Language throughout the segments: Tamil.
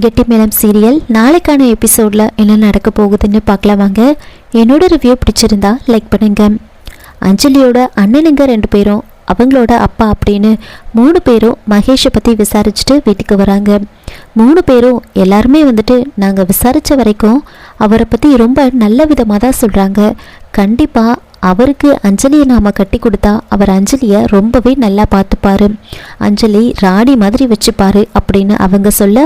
கெட்டி மேலம் சீரியல் நாளைக்கான எபிசோடில் என்ன நடக்க போகுதுன்னு பார்க்கலாம் வாங்க. என்னோட ரிவ்யூ பிடிச்சிருந்தா லைக் பண்ணுங்க. அஞ்சலியோட அண்ணனுங்க ரெண்டு பேரும் அவங்களோட அப்பா அப்படின்னு மூணு பேரும் மகேஷை பற்றி விசாரிச்சுட்டு வீட்டுக்கு வராங்க. மூணு பேரும் எல்லாருமே வந்துட்டு நாங்கள் விசாரித்த வரைக்கும் அவரை பற்றி ரொம்ப நல்ல விதமாக தான் சொல்கிறாங்க கண்டிப்பாக அவருக்கு அஞ்சலியை நாம் கட்டி கொடுத்தா அவர் அஞ்சலியை ரொம்பவே நல்லா பார்த்துப்பாரு. அஞ்சலி ராணி மாதிரி வச்சுப்பாரு அப்படின்னு அவங்க சொல்ல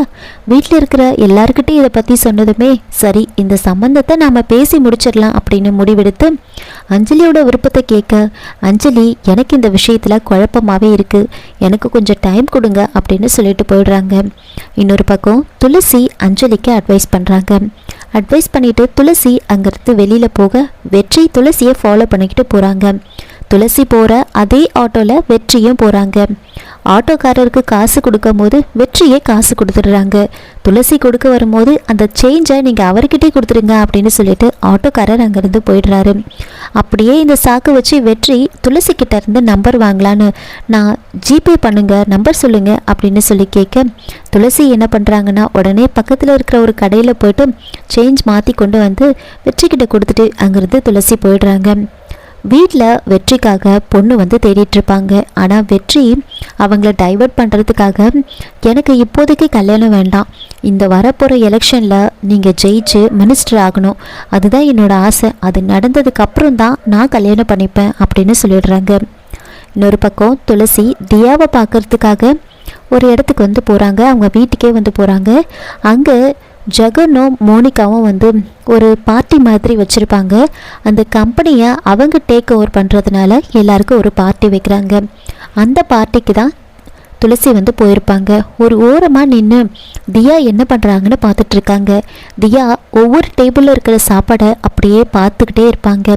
வீட்டில் இருக்கிற எல்லாருக்கிட்டையும் இதை பற்றி சொன்னதுமே சரி இந்த சம்பந்தத்தை நாம் பேசி முடிச்சிடலாம் அப்படின்னு முடிவெடுத்து அஞ்சலியோட விருப்பத்தை கேட்க அஞ்சலி எனக்கு இந்த விஷயத்தில் குழப்பமாகவே இருக்குது எனக்கு கொஞ்சம் டைம் கொடுங்க அப்படின்னு சொல்லிட்டு போயிடுறாங்க. இன்னொரு பக்கம் துளசி அஞ்சலிக்கு அட்வைஸ் பண்ணுறாங்க அட்வைஸ் பண்ணிட்டு துளசி அங்கேருந்து வெளியில் போக வெற்றி துளசியை ஃபாலோ பண்ணிக்கிட்டு போகிறாங்க துளசி போகிற அதே ஆட்டோவில் வெற்றியும் போகிறாங்க ஆட்டோக்காரருக்கு காசு கொடுக்கும் போது வெற்றியே காசு கொடுத்துடுறாங்க. துளசி கொடுக்க வரும்போது அந்த சேஞ்சை நீங்கள் அவர்கிட்டே கொடுத்துருங்க அப்படின்னு சொல்லிட்டு ஆட்டோக்காரர் அங்கேருந்து போயிடுறாரு. அப்படியே இந்த சாக்கு வச்சு வெற்றி துளசி கிட்ட இருந்து நம்பர் வாங்கலான்னு நான் ஜிபே பண்ணுங்க நம்பர் சொல்லுங்க அப்படின்னு சொல்லி கேட்க துளசி என்ன பண்ணுறாங்கன்னா உடனே பக்கத்தில் இருக்கிற ஒரு கடையில் போயிட்டு சேஞ்ச் மாற்றி கொண்டு வந்து வெற்றிக்கிட்ட கொடுத்துட்டு அங்கேருந்து துளசி போயிடுறாங்க. வீட்டில் வெற்றிக்காக பொண்ணு வந்து தேடிட்டு இருப்பாங்க ஆனால் வெற்றி அவங்கள டைவர்ட் பண்ணுறதுக்காக எனக்கு இப்போதைக்கு கல்யாணம் வேண்டாம். இந்த வரப்போகிற எலெக்ஷனில் நீங்கள் ஜெயிச்சு மினிஸ்டர் ஆகணும். அதுதான் என்னோடய ஆசை. அது நடந்ததுக்கப்புறம் தான் நான் கல்யாணம் பண்ணிப்பேன் அப்படின்னு சொல்லிடுறாங்க. இன்னொரு பக்கம் துளசி தியாவை பார்க்கறதுக்காக ஒரு இடத்துக்கு வந்து போகிறாங்க அவங்க வீட்டுக்கே வந்து போகிறாங்க அங்கே ஜெகனும் மோனிகாவும் வந்து ஒரு பார்ட்டி மாதிரி வச்சுருப்பாங்க. அந்த கம்பெனியை அவங்க டேக் ஓவர் பண்ணுறதுனால எல்லாருக்கும் ஒரு பார்ட்டி வைக்கிறாங்க. அந்த பார்ட்டிக்கு தான் துளசி வந்து போயிருப்பாங்க. ஒரு ஓரமாக நின்று தியா என்ன பண்ணுறாங்கன்னு பார்த்துட்டு இருக்காங்க தியா ஒவ்வொரு டேபிளில் இருக்கிற சாப்பாடை அப்படியே பார்த்துக்கிட்டே இருப்பாங்க.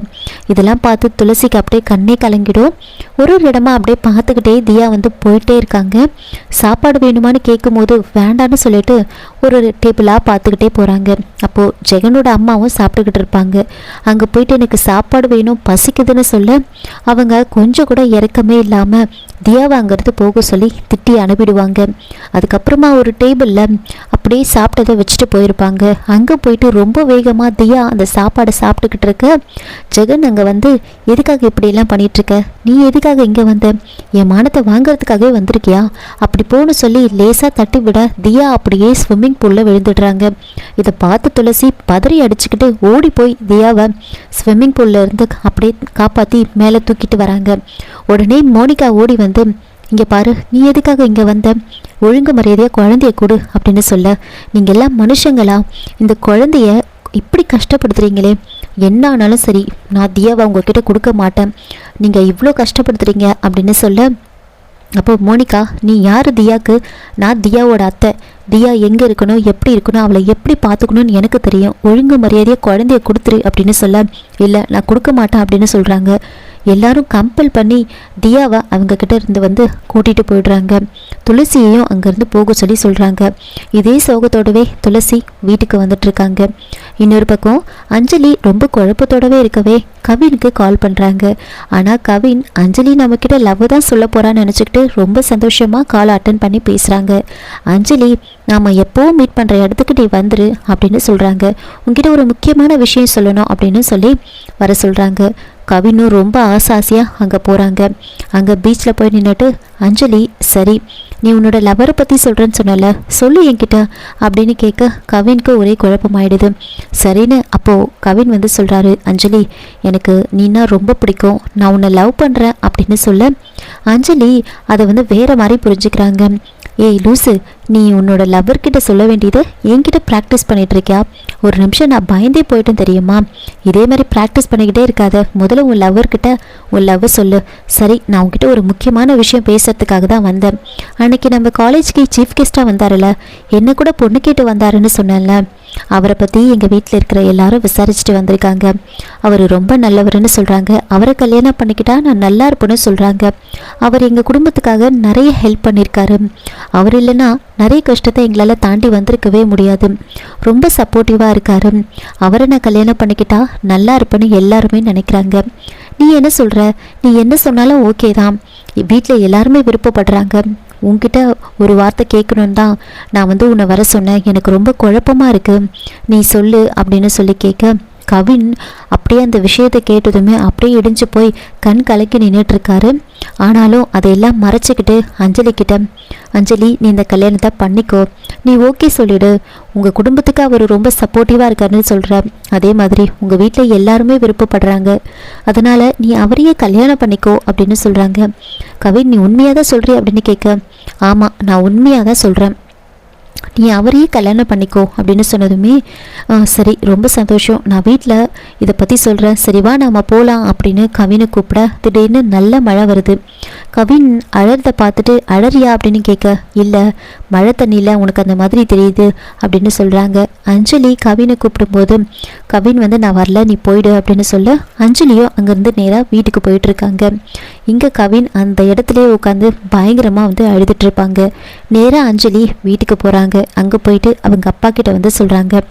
இதெல்லாம் பார்த்து துளசிக்கு அப்படியே கண்ணே கலங்கிடும். ஒரு ஒரு இடமா அப்படியே பார்த்துக்கிட்டே தியா வந்து போயிட்டே இருக்காங்க. சாப்பாடு வேணுமான்னு கேட்கும்போது வேண்டான்னு சொல்லிட்டு ஒரு ஒரு டேபிளாக பார்த்துக்கிட்டே போகிறாங்க அப்போது ஜெகனோட அம்மாவும் சாப்பிட்டுக்கிட்டு இருப்பாங்க. அங்கே போயிட்டு எனக்கு சாப்பாடு வேணும் பசிக்குதுன்னு சொல்ல அவங்க கொஞ்சம் கூட இறக்கமே இல்லாமல் தியாவை அங்கேருந்து போக சொல்லி திட்டி அனுப்பிடுவாங்க. அதுக்கப்புறமா ஒரு டேபிளில் அப்படியே சாப்பிட்டதை வச்சுட்டு போயிருப்பாங்க. அங்கே போயிட்டு ரொம்ப வேகமாக தியா அந்த சாப்பாடை சாப்பிட்டுக்கிட்டு இருக்க ஜெகன் அங்கே வந்து எதுக்காக இப்படியெல்லாம் பண்ணிகிட்ருக்க நீ எதுக்காக இங்கே வந்த? என் மானத்தை வாங்குறதுக்காகவே வந்திருக்கியா? அப்படி போன்னு சொல்லி லேசாக தட்டி விட தியா அப்படியே ஸ்விம்மிங் பூலில் விழுந்துடுறாங்க. இதை பார்த்து துளசி பதறி அடிச்சுக்கிட்டு ஓடி போய் தியாவை ஸ்விம்மிங் பூலில் இருந்து அப்படியே காப்பாற்றி மேலே தூக்கிட்டு வராங்க. உடனே மோனிகா ஓடி வந்து இங்கே பாரு நீ எதுக்காக இங்கே வந்த? ஒழுங்கு மரியாதையாக குழந்தைய கொடு அப்படின்னு சொல்ல. நீங்கள் எல்லாம் மனுஷங்களா? இந்த குழந்தைய இப்படி கஷ்டப்படுத்துறீங்களே? என்ன ஆனாலும் சரி நான் தியாவை உங்ககிட்ட கொடுக்க மாட்டேன். நீங்கள் இவ்வளோ கஷ்டப்படுத்துறீங்க அப்படின்னு சொல்ல. அப்போ மோனிகா நீ யார் தியாவுக்கு நான் தியாவோட அத்தை. தியா எங்கே இருக்கணும் எப்படி இருக்கணும் அவளை எப்படி பார்த்துக்கணும்னு எனக்கு தெரியும். ஒழுங்கு மரியாதையாக குழந்தைய கொடுத்துரு அப்படின்னு சொல்ல. இல்லை நான் கொடுக்க மாட்டேன் அப்படின்னு சொல்கிறாங்க எல்லாரும் கம்பல் பண்ணி தியாவை அவங்க கிட்ட இருந்து வந்து கூட்டிகிட்டு போயிடுறாங்க. துளசியையும் அங்கேருந்து போக சொல்லி சொல்கிறாங்க இதே சோகத்தோடவே துளசி வீட்டுக்கு வந்துட்டு இருக்காங்க. இன்னொரு பக்கம் அஞ்சலி ரொம்ப குழப்பத்தோடவே இருக்கவே கவினுக்கு கால் பண்ணுறாங்க ஆனால் கவின் அஞ்சலி நம்மக்கிட்ட லவ் தான் சொல்ல போகிறான்னு நினச்சிக்கிட்டு ரொம்ப சந்தோஷமாக கால் அட்டன் பண்ணி பேசுகிறாங்க அஞ்சலி நாம் எப்போவும் மீட் பண்ணுற இடத்துக்கு நீ வந்துரு அப்படின்னு சொல்கிறாங்க உங்ககிட்ட ஒரு முக்கியமான விஷயம் சொல்லணும் அப்படின்னு சொல்லி வர சொல்கிறாங்க கவினும் ரொம்ப ஆசாசியாக அங்கே போகிறாங்க அங்கே பீச்சில் போய் நின்றுட்டு அஞ்சலி சரி நீ உன்னோட லவரை பற்றி சொல்கிறேன்னு சொன்னல சொல்லு என்கிட்ட அப்படின்னு கேட்க கவினுக்கு ஒரே குழப்பமாயிடுது. சரின்னு அப்போது கவின் வந்து சொல்கிறாரு அஞ்சலி எனக்கு நீனா ரொம்ப பிடிக்கும். நான் உன்னை லவ் பண்ணுறேன் அப்படின்னு சொல்ல அஞ்சலி அதை வந்து வேறு மாதிரி புரிஞ்சுக்கிறாங்க. ஏய் லூசு நீ உன்னோட லவ்வர்கிட்ட சொல்ல வேண்டியது என்கிட்ட ப்ராக்டிஸ் பண்ணிகிட்ருக்கியா இருக்கியா ஒரு நிமிஷம் நான் பயந்தே போயிட்டேன் தெரியுமா? இதே மாதிரி ப்ராக்டிஸ் பண்ணிக்கிட்டே இருக்காத. முதல்ல உன் லவ்வர்கிட்ட உன் லவ் சொல்லு. சரி நான் உங்ககிட்ட ஒரு முக்கியமான விஷயம் பேசுறதுக்காக தான் வந்தேன். அன்னைக்கு நம்ம காலேஜ்க்கு சீஃப் கெஸ்ட்டாக வந்தாருல்ல. என்ன கூட பொண்ணு கேட்டு வந்தாருன்னு சொன்னேன்ல. அவரை பற்றி எங்கள் வீட்டில் இருக்கிற எல்லாரும் விசாரிச்சுட்டு வந்திருக்காங்க. அவர் ரொம்ப நல்லவர்னு சொல்கிறாங்க அவரை கல்யாணம் பண்ணிக்கிட்டா நான் நல்லா இருப்பேன்னு சொல்கிறாங்க அவர் எங்கள் குடும்பத்துக்காக நிறைய ஹெல்ப் பண்ணியிருக்காரு அவர் இல்லைன்னா நிறைய கஷ்டத்தை எங்களால் தாண்டி வந்திருக்கவே முடியாது. ரொம்ப சப்போர்ட்டிவாக இருக்காரு. அவரை நான் கல்யாணம் பண்ணிக்கிட்டா நல்லா இருப்பேன்னு எல்லாருமே நினைக்கிறாங்க. நீ என்ன சொல்கிற நீ என்ன சொன்னாலும் ஓகே தான். வீட்டில் எல்லாருமே விருப்பப்படுறாங்க. உங்ககிட்ட ஒரு வார்த்தை கேட்கணுன்னு தான் நான் வந்து உன்னை வர சொன்னேன். எனக்கு ரொம்ப குழப்பமாக இருக்குது நீ சொல்லு அப்படின்னு சொல்லி கேட்க கவின் அப்படியே அந்த விஷயத்தை கேட்டதுமே அப்படியே இடிஞ்சு போய் கண் கலக்கி நின்றுட்டு இருக்காரு ஆனாலும் அதையெல்லாம் மறைச்சிக்கிட்டு அஞ்சலி கிட்ட அஞ்சலி நீ இந்த கல்யாணத்தை பண்ணிக்கோ. நீ ஓகே சொல்லிடு. உங்கள் குடும்பத்துக்கு அவர் ரொம்ப சப்போர்ட்டிவாக இருக்காருன்னு சொல்கிற அதே மாதிரி உங்கள் வீட்டில் எல்லாருமே விருப்பப்படுறாங்க. அதனால் நீ அவரையே கல்யாணம் பண்ணிக்கோ அப்படின்னு சொல்கிறாங்க கவின் நீ உண்மையாக தான் சொல்கிறீ அப்படின்னு கேட்க ஆமாம் நான் உண்மையாக தான் சொல்கிறேன் நீ அவரையே கல்யாணம் பண்ணிக்கோ அப்படின்னு சொன்னதுமே சரி ரொம்ப சந்தோஷம். நான் வீட்டில் இதை பற்றி சொல்கிறேன் சரிவா நாம் போகலாம் அப்படின்னு கவினை கூப்பிட திடீர்னு நல்ல மழை வருது. கவின் அழறத பார்த்துட்டு அழறியா? அப்படின்னு கேட்க இல்லை மழை தண்ணியில் உனக்கு அந்த மாதிரி தெரியுது அப்படின்னு சொல்கிறாங்க அஞ்சலி கவினை கூப்பிடும்போது கவின் வந்து நான் வரல நீ போயிடு அப்படின்னு சொல்ல அஞ்சலியும் அங்கேருந்து நேராக வீட்டுக்கு போயிட்டுருக்காங்க இங்கே கவின் அந்த இடத்துலையே உட்காந்து பயங்கரமாக வந்து அழுதுட்டு இருப்பாங்க நேராக அஞ்சலி வீட்டுக்கு போகிறாங்க அங்கே போயிட்டு அவங்க அப்பா கிட்ட வந்து சொல்கிறாங்க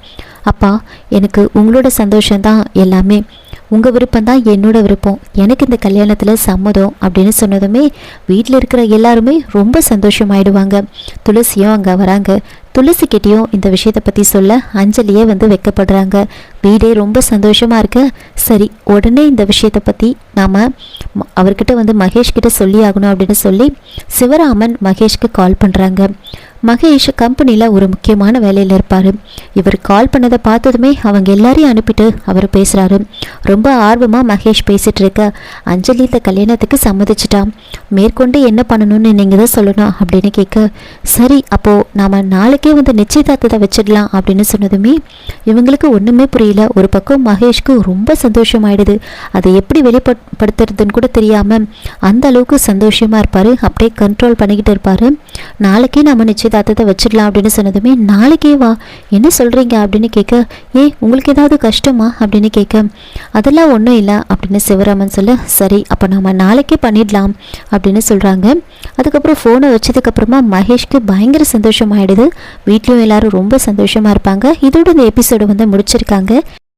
அப்பா எனக்கு உங்களோட சந்தோஷம்தான் எல்லாமே. உங்கள் விருப்பம் தான் என்னோட விருப்பம். எனக்கு இந்த கல்யாணத்தில் சம்மதம் அப்படின்னு சொன்னதுமே வீட்டில் இருக்கிற எல்லாருமே ரொம்ப சந்தோஷமாயிடுவாங்க. துளசியும் அங்கே வராங்க. துளசி கிட்டேயும் இந்த விஷயத்தை பற்றி சொல்ல அஞ்சலியே வந்து வைக்கப்படுறாங்க. வீடே ரொம்ப சந்தோஷமாக இருக்கு. சரி உடனே இந்த விஷயத்தை பற்றி நாம் அவர்கிட்ட வந்து மகேஷ்கிட்ட சொல்லி ஆகணும் அப்படின்னு சொல்லி சிவராமன் மகேஷ்க்கு கால் பண்ணுறாங்க மகேஷ் கம்பெனியில் ஒரு முக்கியமான வேலையில் இருப்பார். இவர் கால் பண்ணதை பார்த்ததுமே அவங்க எல்லாரையும் அனுப்பிட்டு அவர் பேசுகிறாரு ரொம்ப ஆர்வமாக மகேஷ் பேசிகிட்டு இருக்க. அஞ்சலி இந்த கல்யாணத்துக்கு சம்மதிச்சிட்டான். மேற்கொண்டு என்ன பண்ணணும்னு நீங்கள் தான் சொல்லணும் அப்படின்னு கேட்க சரி அப்போது நாம் நாளைக்கே வந்து நிச்சயதார்த்தத்தை வச்சிடலாம் அப்படின்னு சொன்னதுமே இவங்களுக்கு ஒன்றுமே புரியல. ஒரு பக்கம் மகேஷ்க்கு ரொம்ப சந்தோஷமாயிடுது. அதை எப்படி வெளிப்படுத்துறதுன்னு கூட தெரியாமல் அந்த அளவுக்கு சந்தோஷமாக இருப்பார். அப்படியே கண்ட்ரோல் பண்ணிக்கிட்டு இருப்பார். நாளைக்கே நம்ம நிச்சயதார்த்தத்தை வச்சிடலாம் அப்படின்னு சொன்னதுமே நாளைக்கே வா என்ன சொல்கிறீங்க அப்படின்னு கேட்க ஏ உங்களுக்கு ஏதாவது கஷ்டமா? அப்படின்னு கேட்க அதெல்லாம் ஒன்றும் இல்லை அப்படின்னு சிவராமன் சொல்ல சரி அப்போ நம்ம நாளைக்கே பண்ணிடலாம் அப்படின்னு சொல்கிறாங்க அதுக்கப்புறம் ஃபோனை வச்சதுக்கப்புறமா மகேஷ்க்கு பயங்கர சந்தோஷமாயிடுது. வீட்லேயும் எல்லாரும் ரொம்ப சந்தோஷமாக இருப்பாங்க. இதோட இந்த எபிசோடு வந்து முடிச்சிருக்காங்க.